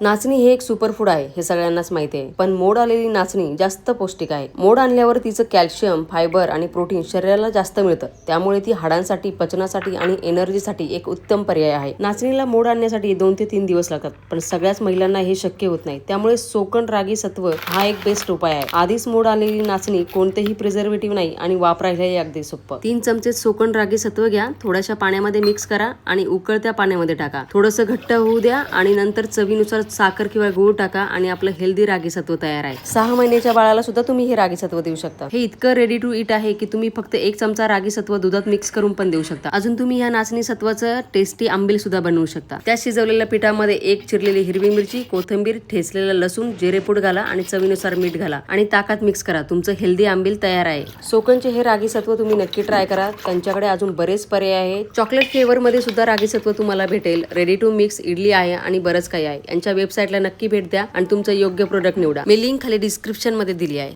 नाचणी हे एक सुपरफूड आहे हे सगळ्यांनाच माहिती आहे. पण मोड आलेली नाचणी जास्त पौष्टिक आहे. मोड आणल्यावर तिचं कॅल्शियम फायबर आणि प्रोटीन शरीराला जास्त मिळतं. त्यामुळे ती हाडांसाठी पचनासाठी आणि एनर्जीसाठी एक उत्तम पर्याय आहे. नाचणीला मोड आणण्यासाठी दोन ते तीन दिवस लागतात पण सगळ्याच महिलांना हे शक्य होत नाही. त्यामुळे सोकण रागी सत्व हा एक बेस्ट उपाय आहे. आधीच मोड आलेली नाचणी कोणतेही प्रिझर्वेटिव्ह नाही आणि वापरायलाही अगदी सोपं. तीन चमचे सोकण रागी सत्व घ्या थोड्याशा पाण्यामध्ये मिक्स करा आणि उकळत्या पाण्यामध्ये टाका. थोडंसं घट्ट होऊ द्या आणि नंतर चवीनुसार साखर किंवा गूळ टाका आणि आपलं हेल्दी रागी सत्व तयार आहे. सहा महिन्याच्या बाळाला सुद्धा तुम्ही हे रागी सत्व देऊ शकता. हे इतकं रेडी टू इट आहे की तुम्ही फक्त एक चमचा रागी सत्व दुधात मिक्स करून पण देऊ शकता. अजून तुम्ही ह्या नाचणी सत्वाचं टेस्टी आंबील सुद्धा बनवू शकता. त्या शिजवलेल्या पिठामध्ये एक चिरलेली हिरवी मिरची कोथिंबीर ठेचलेला लसूण जिरेपूड घाला आणि चवीनुसार मीठ घाला आणि ताकात मिक्स करा. तुमचं हेल्दी आंबील तयार आहे. सोकनचे हे रागी सत्व तुम्ही नक्की ट्राय करा. त्यांच्याकडे अजून बरेच पर्याय आहे चॉकलेट फ्लेवर मध्ये सुद्धा रागी सत्व तुम्हाला भेटेल. रेडी टू मिक्स इडली आहे आणि बरंच काही आहे. यांच्या वेबसाईटला नक्की भेट द्या आणि तुमचं योग्य प्रोडक्ट निवडा. मी लिंक खाली डिस्क्रिप्शनमध्ये दिली आहे.